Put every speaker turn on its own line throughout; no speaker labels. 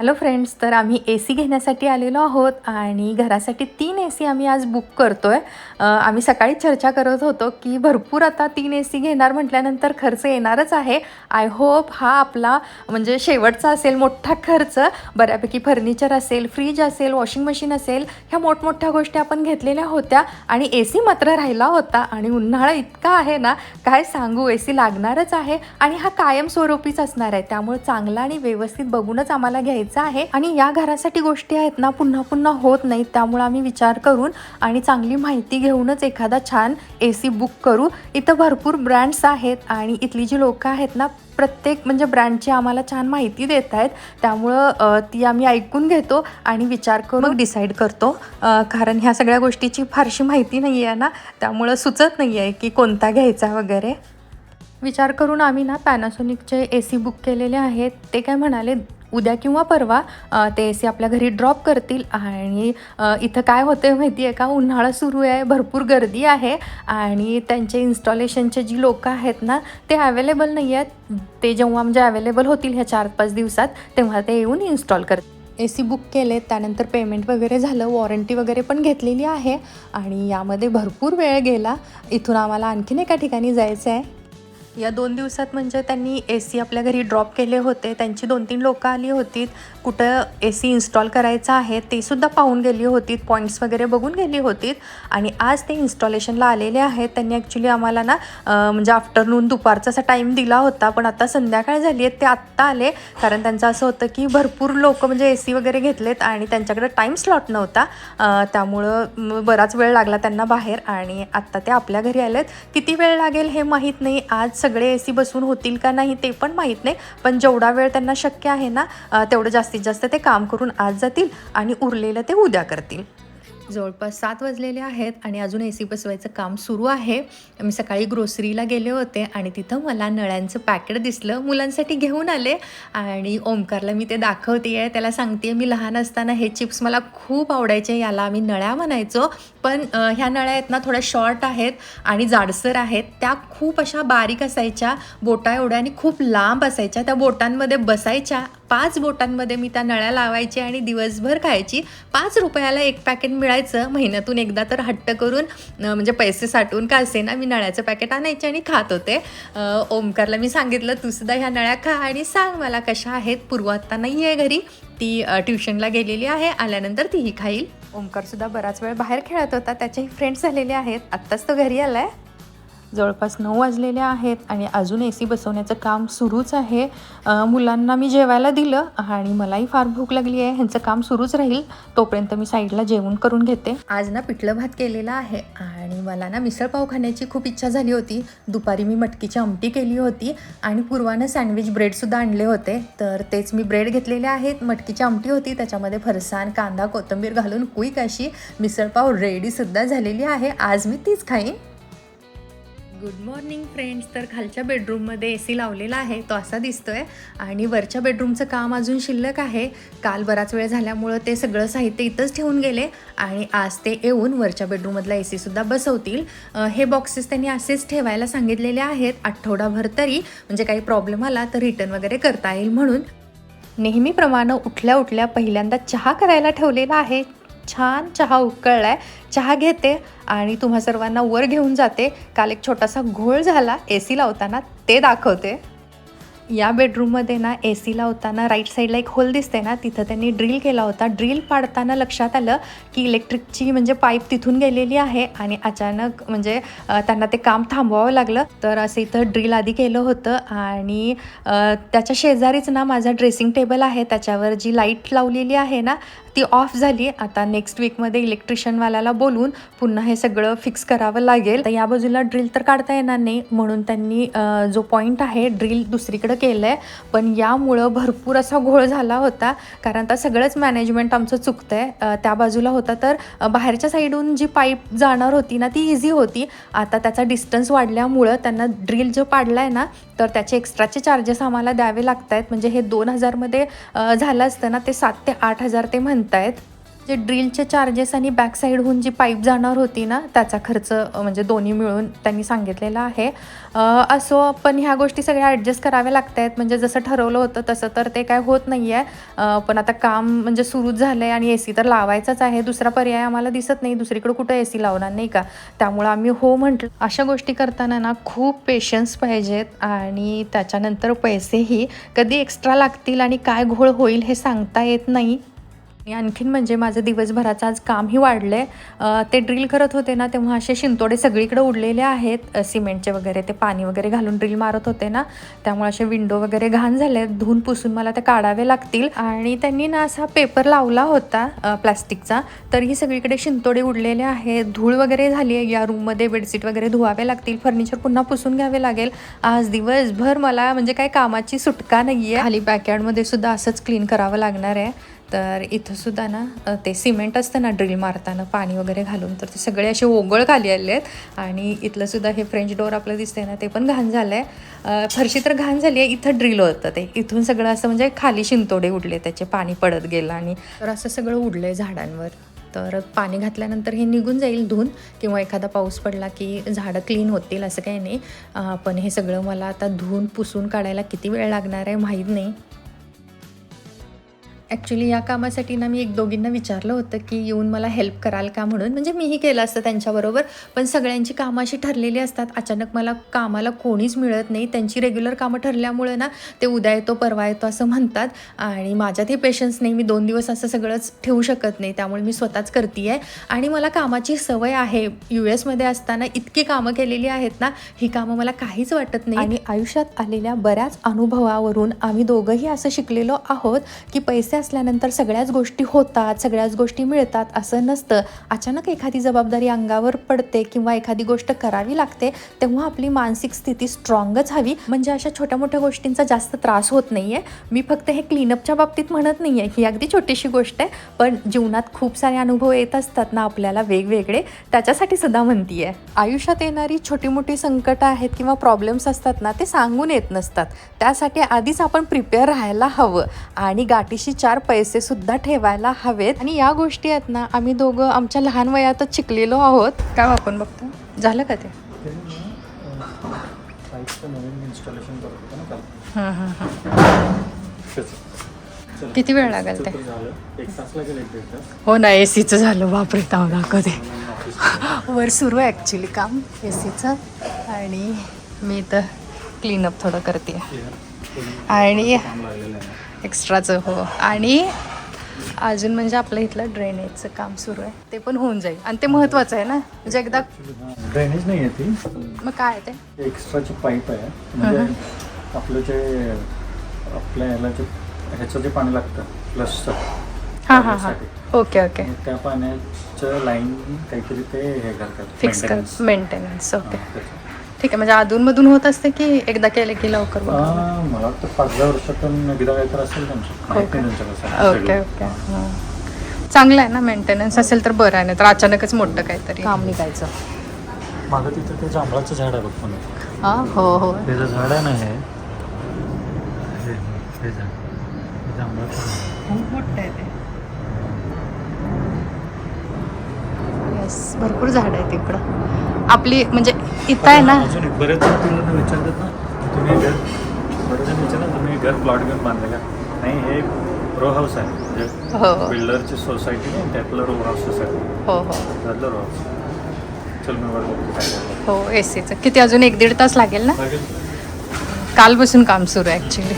Hello friends तर आम्ही ए C घेण्यासाठी आलेलो आहोत आणि घरासाठी तीन ए सी आम्ही आज बुक करतो आहे आम्ही सकाळी चर्चा करत होतो की भरपूर आता तीन ए सी घेणार म्हटल्यानंतर खर्च येणारच आहे. आय होप हा आपला म्हणजे शेवटचा असेल मोठा खर्च. बऱ्यापैकी फर्निचर असेल फ्रीज असेल वॉशिंग मशीन असेल ह्या मोठमोठ्या गोष्टी आपण घेतलेल्या होत्या आणि ए सी मात्र राहिला होता आणि उन्हाळा इतका आहे ना काय सांगू ए सी लागणारच आहे आणि हा कायमस्वरूपीच असणार आहे. त्यामुळे चांगला आणि व्यवस्थित बघूनच आम्हाला घ्यायचा आहे. आणि या घरासाठी गोष्टी आहेत ना पुन्हा पुन्हा होत नाहीत. त्यामुळे आम्ही विचार करून आणि चांगली माहिती घेऊनच एखादा छान ए सी बुक करू. इथं भरपूर ब्रँड्स आहेत आणि इथली जी लोकं आहेत ना प्रत्येक म्हणजे ब्रँडची आम्हाला छान माहिती देत आहेत. त्यामुळं ती आम्ही ऐकून घेतो आणि विचार करून डिसाईड करतो. कारण ह्या सगळ्या गोष्टीची फारशी माहिती नाही आहे ना त्यामुळं सुचत नाही आहे की कोणता घ्यायचा वगैरे. विचार करून आम्ही ना पॅनासोनिकचे ए सी बुक केलेले आहेत. ते काय म्हणाले? उद्या किंवा परवा ते ए सी आपल्या घरी ड्रॉप करतील आणि इथं काय होतं माहिती आहे का? उन्हाळा सुरू आहे भरपूर गर्दी आहे आणि त्यांचे इन्स्टॉलेशनचे जी लोकं आहेत ना ते अवेलेबल नाही आहेत. ते जेव्हा म्हणजे अवेलेबल होतील ह्या चार पाच दिवसात तेव्हा ते येऊन इन्स्टॉल करतील ए सी बुक केले त्यानंतर पेमेंट वगैरे झालं वॉरंटी वगैरे पण घेतलेली आहे आणि यामध्ये भरपूर वेळ गेला. इथून आम्हाला आणखीन एका ठिकाणी जायचं आहे या दोन दिवसात म्हणजे त्यांनी ए सी आपल्या घरी ड्रॉप केले होते. त्यांची दोन तीन लोकं आली होती. कुठं ए सी इन्स्टॉल करायचं आहे ते सुद्धा पाहून गेली होती. पॉईंट्स वगैरे बघून गेली होती. आणि आज ते इन्स्टॉलेशनला आलेले आहेत. त्यांनी ॲक्च्युली आम्हाला ना म्हणजे आफ्टरनून दुपारचा असा टाईम दिला होता. पण आता संध्याकाळ झाली आहे. ते आत्ता आले. कारण त्यांचं असं होतं की भरपूर लोक म्हणजे ए सी वगैरे घेतलेत आणि त्यांच्याकडे टाईम स्लॉट नव्हता. त्यामुळं बराच वेळ लागला त्यांना बाहेर. आणि आत्ता ते आपल्या घरी आलेत. किती वेळ लागेल हे माहीत नाही. आज सगळे ए सी बसून होतील का नाही ते पण माहीत नाही. पण जेवढा वेळ त्यांना शक्य आहे ना तेवढं जास्तीत जास्त ते काम करून आज जातील आणि उरलेलं ते उद्या करतील. जवळपास सात वाजलेले आहेत आणि अजून ए सी बसवायचं काम सुरू आहे. मी सकाळी ग्रोसरीला गेले होते आणि तिथं मला नळ्यांचं पॅकेट दिसलं. मुलांसाठी घेऊन आले आणि ओमकारला मी ते दाखवते आहे त्याला सांगते मी लहान असताना हे चिप्स मला खूप आवडायचे. याला आम्ही नळ्या म्हणायचो. पण ह्या नळ्या आहेत ना थोड्या शॉर्ट आहेत आणि जाडसर आहेत. त्या खूप अशा बारीक असायच्या. बोटा एवढ्या आणि खूप लांब असायच्या. त्या बोटांमध्ये बसायच्या. पाच बोटांमध्ये मी त्या नळ्या लावायची आणि दिवसभर खायची. पाच रुपयाला एक पॅकेट मिळायचं महिन्यातून एकदा तर हट्ट करून म्हणजे पैसे साठवून का असे ना मी नळ्याचं पॅकेट आणायचे आणि खात होते. ओमकारला मी सांगितलं तू सुद्धा ह्या नळ्या खा आणि सांग मला कशा आहेत. पूर्वत्ता नाही आहे घरी. ती ट्युशनला गेलेली आहे. आल्यानंतर तीही खाईल. ओमकार सुद्धा बराच वेळ बाहेर खेळत होता. त्याचेही फ्रेंड्स झालेले आहेत. आत्ताच तो घरी आला आहे जवळपास नऊ वाजलेले आहेत आणि अजून ए सी बसवण्याचं काम सुरूच आहे. मुलांना मी जेवायला दिलं आणि मलाही फार भूक लागली आहे. ह्यांचं काम सुरूच राहील. तोपर्यंत मी साईडला जेवण करून घेते. आज ना पिठलं भात केलेला आहे आणि मला ना मिसळपाव खाण्याची खूप इच्छा झाली होती. दुपारी मी मटकीची आमटी केली होती आणि पूर्वानं सँडविच ब्रेडसुद्धा आणले होते. तर तेच मी ब्रेड घेतलेले आहेत. मटकीची आमटी होती. त्याच्यामध्ये फरसाण कांदा कोथिंबीर घालून कुईक अशी मिसळपाव रेडीसुद्धा झालेली आहे. आज मी तीच खाईन. गुड मॉर्निंग फ्रेंड्स तर खालच्या बेडरूममध्ये ए सी लावलेला आहे. तो असा दिसतो आहे आणि वरच्या बेडरूमचं काम अजून शिल्लक आहे. काल बराच वेळ झाल्यामुळं ते सगळं साहित्य इथंच ठेवून गेले. आणि आज ते येऊन वरच्या बेडरूममधला ए सीसुद्धा बसवतील. हे बॉक्सेस त्यांनी असेच ठेवायला सांगितलेले आहेत. आठवडाभर तरी म्हणजे काही प्रॉब्लेम आला तर रिटर्न वगैरे करता येईल म्हणून. नेहमीप्रमाणे उठल्या उठल्या पहिल्यांदा चहा करायला ठेवलेला आहे. छान चहा उकळलाय. चहा घेते आणि तुम्हा सर्वांना वर घेऊन जाते. काल एक छोटासा घोळ झाला. ए सी लावताना ते दाखवते. या बेडरूममध्ये ना ए सी लावताना राईट साईडला एक होल दिसते ना तिथं त्यांनी ड्रिल केला होता. ड्रिल पाडताना लक्षात आलं की इलेक्ट्रिकची म्हणजे पाईप तिथून गेलेली आहे आणि अचानक म्हणजे त्यांना ते काम थांबवावं लागलं. तर असं इथं ड्रिल आधी केलं होतं आणि त्याच्या शेजारीच ना माझा ड्रेसिंग टेबल आहे. त्याच्यावर जी लाइट लावलेली आहे ना ती ऑफ झाली. आता नेक्स्ट वीकमध्ये इलेक्ट्रिशियनवाल्याला बोलून पुन्हा हे सगळं फिक्स करावं लागेल. तर या बाजूला ड्रिल तर काढता येणार नाही. म्हणून त्यांनी जो पॉईंट आहे ड्रिल दुसरीकडे केलं आहे पण यामुळं भरपूर असा घोळ झाला होता. कारण आता सगळंच मॅनेजमेंट आमचं चुकतं आहे त्या बाजूला होता तर बाहेरच्या साईडून जी पाईप जाणार होती ना ती इझी होती. आता त्याचा डिस्टन्स वाढल्यामुळं त्यांना ड्रिल जो पाडला आहे ना तर त्याचे एक्स्ट्राचे चार्जेस आम्हाला द्यावे लागत आहेत म्हणजे हे दोन हजारमध्ये झालं असतं ना ते सात ते आठ हजार ते म्हणतायत. जे ड्रिलचे चार्जेस आणि बॅक साईडहून जी पाईप जाणार होती ना त्याचा खर्च म्हणजे दोन्ही मिळून त्यांनी सांगितलेला आहे. असो पण ह्या गोष्टी सगळ्या ॲडजस्ट कराव्या लागत आहेत म्हणजे जसं ठरवलं होतं तसं तर ते काय होत नाही आहे पण आता काम म्हणजे सुरूच झालं आहे आणि ए सी तर लावायचाच आहे. दुसरा पर्याय आम्हाला दिसत नाही. दुसरीकडे कुठं ए सी लावणार नाही का? त्यामुळं आम्ही हो म्हटलं. अशा गोष्टी करताना ना खूप पेशन्स पाहिजेत आणि त्याच्यानंतर पैसेही कधी एक्स्ट्रा लागतील आणि काय घोळ होईल हे सांगता येत नाही. आणखीन म्हणजे माझं दिवसभराचं आज कामही वाढलं आहे ते ड्रिल करत होते ना तेव्हा असे शिंतोडे सगळीकडे उडलेले आहेत. सिमेंटचे वगैरे ते पाणी वगैरे घालून ड्रिल मारत होते ना त्यामुळे असे विंडो वगैरे घाण झाले. आहेत धुवून पुसून मला ते काढावे लागतील. आणि त्यांनी ना असा पेपर लावला होता प्लॅस्टिकचा. तर तरीही सगळीकडे शिंतोडे उडलेले आहेत. धूळ वगैरे झाली आहे. या रूममध्ये बेडशीट वगैरे धुवावे लागतील. फर्निचर पुन्हा पुसून घ्यावे लागेल. आज दिवसभर मला म्हणजे काही कामाची सुटका नाही आहे खाली बॅकयार्डमध्ये सुद्धा असंच क्लीन करावं लागणार आहे. तर इथंसुद्धा ना ते सिमेंट असतं ना ड्रिल मारताना पाणी वगैरे घालून तर ते सगळे असे ओगळ खाली आले आहेत. आणि इथलंसुद्धा हे फ्रेंच डोअर आपलं दिसतंय ना ते पण घाण झालं आहे फरशी तर घाण झाली आहे इथं ड्रिल होतं ते. इथून सगळं असं म्हणजे खाली शिंतोडे उडले त्याचे पाणी पडत गेलं आणि तर असं सगळं उडलं आहे झाडांवर. तर पाणी घातल्यानंतर हे निघून जाईल धुवून किंवा एखादा पाऊस पडला की झाडं क्लीन होतील असं काही नाही. पण हे सगळं मला आता धुवून पुसून काढायला किती वेळ लागणार आहे माहीत नाही. ॲक्च्युली या कामासाठी ना मी एक दोघींना विचारलं होतं की येऊन मला हेल्प कराल का म्हणून. म्हणजे मीही केलं असतं त्यांच्याबरोबर पण सगळ्यांची कामं अशी ठरलेली असतात. अचानक मला कामाला कोणीच मिळत नाही. त्यांची रेग्युलर कामं ठरल्यामुळे ना ते उद्या येतो परवा येतो असं म्हणतात. आणि माझ्यातही पेशन्स नाही. मी दोन दिवस असं सगळंच ठेवू शकत नाही. त्यामुळे मी स्वतःच करते आहे आणि मला कामाची सवय आहे. यू एसमध्ये असताना इतकी कामं केलेली आहेत ना ही कामं मला काहीच वाटत नाही. आणि आयुष्यात आलेल्या बऱ्याच अनुभवावरून आम्ही दोघंही असं शिकलेलो आहोत की पैसे असल्यानंतर सगळ्याच गोष्टी होतात सगळ्याच गोष्टी मिळतात असं नसतं. अचानक एखादी जबाबदारी अंगावर पडते किंवा एखादी गोष्ट करावी लागते तेव्हा आपली मानसिक स्थिती स्ट्रॉंगच हवी. म्हणजे अशा छोट्या मोठ्या गोष्टींचा जास्त त्रास होत नाही आहे मी फक्त हे क्लीनअपच्या बाबतीत म्हणत नाही आहे ही अगदी छोटीशी गोष्ट आहे. पण जीवनात खूप सारे अनुभव येत असतात ना आपल्याला वेगवेगळे. त्याच्यासाठी सुद्धा म्हणती आहे आयुष्यात येणारी छोटी मोठी संकटं आहेत किंवा प्रॉब्लेम्स असतात ना ते सांगून येत नसतात. त्यासाठी आधीच आपण प्रिपेअर राहायला हवं. आणि गाठीशी चार पैसे सुद्धा ठेवायला हवेत. आणि या गोष्टी आहेत ना आम्ही दोघं आमच्या लहान वयातच शिकलेलो आहोत. काय हो आपण बघतो? झालं का ते? किती वेळ लागेल ते? हो ना ए सीचं झालं. बापरे ताव दाखवते वर सुरू आहे ॲक्च्युली काम ए सीचं आणि मी तर क्लीनअप थोडं करते. आणि एक्स्ट्राचं हो. आणि अजून म्हणजे आपलं इथलं ड्रेनेजचं काम सुरू आहे. ते पण होऊन जाईल. आणि ते महत्त्वाचं आहे ना? म्हणजे एकदा
ड्रेनेज नाही आहे ती.
मग काय आहे ते?
एक्स्ट्राची पाईप आहे. म्हणजे आपलं जे आपल्या ह्याला जे ह्याचं जे पाणी लागतं प्लसचं
हां हां हां. Okay okay.
त्या पाण्याचं लाईन काहीतरी ते हे करतात.
फिक्स. Maintenance okay. ठीक आहे म्हणजे अधूनमधून होत असते की एकदा केलं की लवकर बघा
आ, मला वाटतं पाच दहा वर्षातून एकदा असेल त्यांचं. माहिती नाही त्यांच्याकडे
ओके ओके. हं. चांगलं आहे ना मेंटेनन्स असेल तर बरं आहे नाही तर अचानकच मोठं काहीतरी. काम निघायचं.
माझं तिथं ते जांभळाचं झाड आहे बघ पण
हां हो हो.
त्याचं झाड आहे ना हे हे हे झाड. हे जांभळाचं झाड. आहे.
खूप मोठं आहे ते. येस भरपूर झाड आहेत इकडं. आपली म्हणजे इथं आहे ना
बरेच विचारतात ना तुम्ही घर बरेच विचारतात तुम्ही घर प्लॉट घेऊन बांधले का? नाही हे रो हाऊस आहे. म्हणजे
हो
बिल्डरची सोसायटी आहे त्यातलं रो हाऊस सोसायटी
हो हो.
त्यातलं रो हाऊस चल मी वर बघतो
हो ए सीचं किती अजून एक दीड तास लागेल ना? कालपासून काम सुरू आहे ॲक्च्युली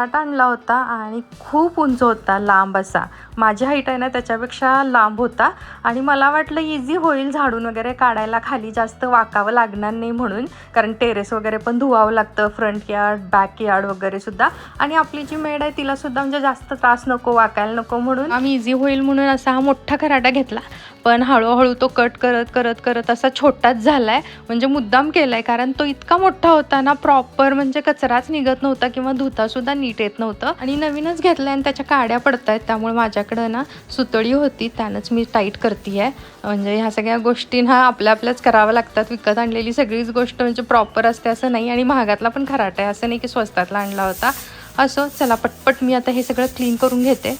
असा आणला होता आणि खूप उंच होता लांब असा. माझी हाईट आहे ना त्याच्यापेक्षा लांब होता. आणि मला वाटलं इझी होईल झाडून वगैरे काढायला. खाली जास्त वाकावं लागणार नाही म्हणून. कारण टेरेस वगैरे पण धुवावं लागतं. फ्रंट यार्ड बॅक यार्ड वगैरे सुद्धा. आणि आपली जी मेड आहे तिला सुद्धा म्हणजे जास्त त्रास नको वाकायला नको म्हणून. आम्ही इझी होईल म्हणून असा हा मोठा खराटा घेतला. पण हळूहळू तो कट करत करत करत असा छोटाच झाला आहे म्हणजे मुद्दाम केला आहे कारण तो इतका मोठा होता ना प्रॉपर म्हणजे कचराच निघत नव्हता किंवा धुतासुद्धा नीट येत नव्हतं. आणि नवीनच घेतलं आणि त्याच्या काड्या पडत आहेत त्यामुळे माझ्याकडं ना सुतळी होती त्यानंच मी टाईट करते आहे म्हणजे ह्या सगळ्या गोष्टी ना आपल्या आपल्याच कराव्या लागतात. विकत आणलेली सगळीच गोष्ट म्हणजे प्रॉपर असते असं नाही आणि महागातला पण खराट आहे. असं नाही की स्वस्तातला आणला होता. असो चला पटपट मी आता हे सगळं क्लीन करून घेते.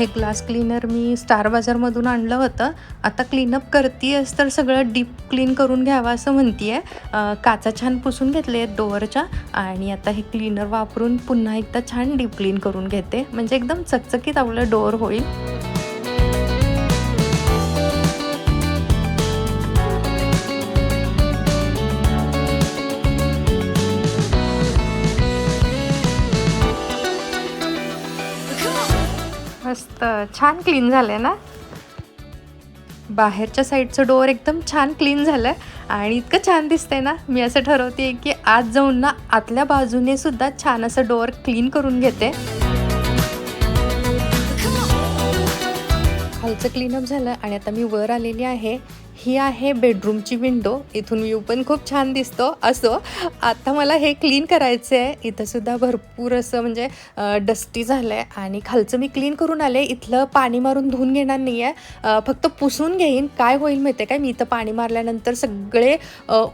हे ग्लास क्लीनर मी स्टार बाजारमधून आणलं होतं. आता क्लीनअप करतेयस तर सगळं डीप क्लीन करून घ्यावं असं म्हणते आहे काचा छान पुसून घेतले आहेत डोअरच्या आणि आता हे क्लीनर वापरून पुन्हा एकदा छान डीप क्लीन करून घेते. म्हणजे एकदम चकचकीत आपलं डोअर होईल. मस्त छान क्लीन झालं आहे ना? बाहेरच्या साईडचं डोअर एकदम छान क्लीन झालं आहे आणि इतकं छान दिसतंय ना? मी असं ठरवते की आज जाऊन ना आतल्या बाजूने सुद्धा छान असं डोअर क्लीन करून घेते. खालचं क्लीनअप झालं आणि आता मी वर आलेली आहे. ही आहे बेडरूमची विंडो इथून व्ह्यू पण खूप छान दिसतो. असो आता मला हे क्लीन करायचं आहे इथंसुद्धा भरपूर असं म्हणजे डस्टी झालं आहे आणि खालचं मी क्लीन करून आले. इथलं पाणी मारून धुवून घेणार नाही आहे फक्त पुसून घेईन. काय होईल माहिती आहे काय? मी इथं पाणी मारल्यानंतर सगळे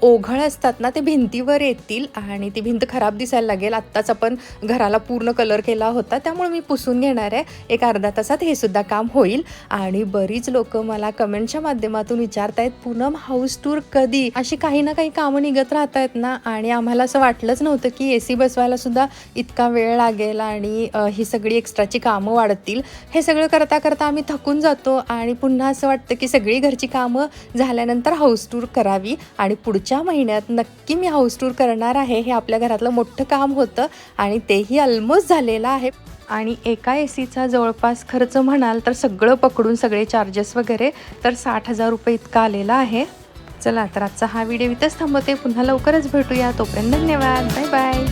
ओघळ असतात ना ते भिंतीवर येतील. आणि ती भिंत खराब दिसायला लागेल. आत्ताच आपण घराला पूर्ण कलर केला होता. त्यामुळे मी पुसून घेणार आहे. एक अर्धा तासात हे सुद्धा काम होईल. आणि बरीच लोक मला कमेंटच्या माध्यमातून विचारतायत पूनम हाऊस टूर कधी? अशी काही ना काही कामं निघत राहत आहेत ना? आणि आम्हाला असं वाटलंच नव्हतं की ए सी बसवायला सुद्धा इतका वेळ लागेल आणि ही सगळी एक्स्ट्राची कामं वाढतील. हे सगळं करता करता आम्ही थकून जातो आणि पुन्हा असं वाटतं की सगळी घरची कामं झाल्यानंतर हाऊस टूर करावी आणि पुढच्या महिन्यात नक्की मी हाऊस टूर करणार आहे हे आपल्या घरातलं मोठं काम होतं आणि तेही ऑलमोस्ट झालेलं आहे. आणि एका ए सीचा जवळपास खर्च म्हणाल तर सगळं पकडून सगळे चार्जेस वगैरे तर साठ हजार रुपये इतका आलेला आहे. चला तर आजचा हा व्हिडिओ इथंच थांबवते. पुन्हा लवकरच भेटूया. तोपर्यंत धन्यवाद. Bye bye